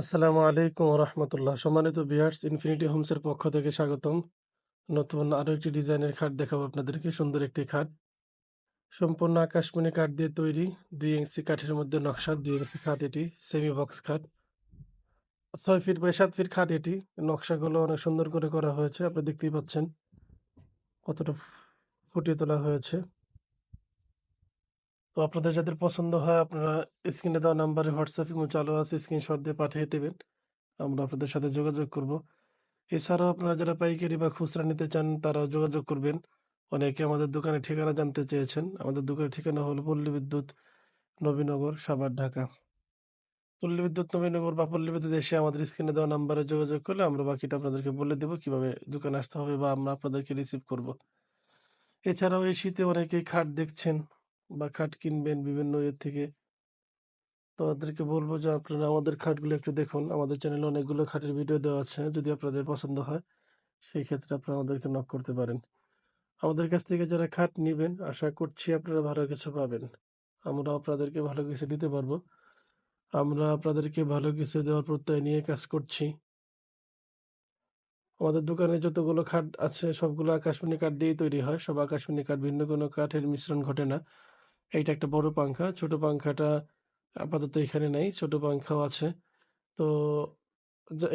আসসালামু আলাইকুম রহমতুল্লাহ সম্মানিত বিয়ার্স ইনফিনিটি হোমসের পক্ষ থেকে স্বাগতম। নতুন আরও একটি ডিজাইনের খাট দেখাবো আপনাদেরকে, সুন্দর একটি খাট। সম্পূর্ণ আকাশমণি কাঠ দিয়ে তৈরি, দুই ইঞ্চি কাঠের মধ্যে নকশা, দুই ইঞ্চি খাট এটি সেমি বক্স খাট। ছয় ফিট বাই সাত ফিট খাট এটি, নকশাগুলো অনেক সুন্দর করে করা হয়েছে, আপনি দেখতেই পাচ্ছেন কতটা ফুটিয়ে তোলা হয়েছে। তো আপনাদের যাদের পছন্দ হয়, আপনারা স্ক্রিনে দেওয়া নাম্বারে হোয়াটসঅ্যাপ ইমো চালু আছে স্ক্রিনশট দিয়ে পাঠিয়ে দেবেন। আমরা আপনাদের সাথে যোগাযোগ করব। এছাড়াও আপনারা যারা পাইকারি বা খুচরা নিতে চান, তারাও যোগাযোগ করবেন। অনেকে আমাদের দোকানের ঠিকানা জানতে চেয়েছেন। আমাদের দোকানের ঠিকানা হলো পল্লী বিদ্যুৎ, নবীনগর, সাভার, ঢাকা। পল্লী বিদ্যুৎ, নবীনগর বা পল্লী বিদ্যুৎ এসে আমাদের স্ক্রিনে দেওয়া নাম্বারে যোগাযোগ করলে আমরা বাকিটা আপনাদেরকে বলে দেবো কীভাবে দোকানে আসতে হবে বা আমরা আপনাদেরকে রিসিভ করব। এছাড়াও এই শীতে অনেকেই খাট দেখছেন। বা খাট কিনবেন বিভিন্ন ইয়ে থেকে। তো ওদেরকে বলব যে আপনারা আমাদের খাটগুলো একটু দেখুন। আমাদের চ্যানেলে অনেকগুলো খাটের ভিডিও দেওয়া আছে, যদি আপনাদের পছন্দ হয়, সেই ক্ষেত্রে আপনারা আমাদেরকে নক করতে পারেন। আমাদের কাছ থেকে যারা খাট নেবেন, আশা করছি আপনারা ভালো কিছু পাবেন। আমরা আপনাদেরকে ভালো কিছু দিতে পারব। আমরা আপনাদেরকে ভালো কিছু দেওয়ার প্রত্যয় নিয়ে কাজ করছি। আমাদের দোকানে যতগুলো খাট আছে, সবগুলো আকাশমণি কাঠ দিয়েই তৈরি হয়। সব আকাশমণি কাঠ, ভিন্ন কোনো কাঠের মিশ্রণ ঘটে না। এইটা একটা বড় পাংখা। ছোট পাংখাটা আপাতত এখানে নেই, ছোট পাংখাও আছে। তো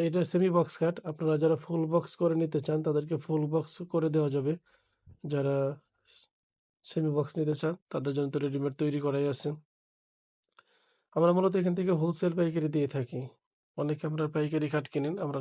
এটা সেমি বক্স কাট আপনারা যারা ফুল বক্স করে নিতে চান, তাদেরকে ফুল বক্স করে দেওয়া যাবে। যারা সেমি বক্স নিতে চান, তাদের জন্য তো রেডিমেড তৈরি করাই আছে। আমরা মূলত এখান থেকে হোলসেল পাইকারি দিয়ে থাকি। অনেকে আমরা পাইকারি খাট কিনেন, আমরা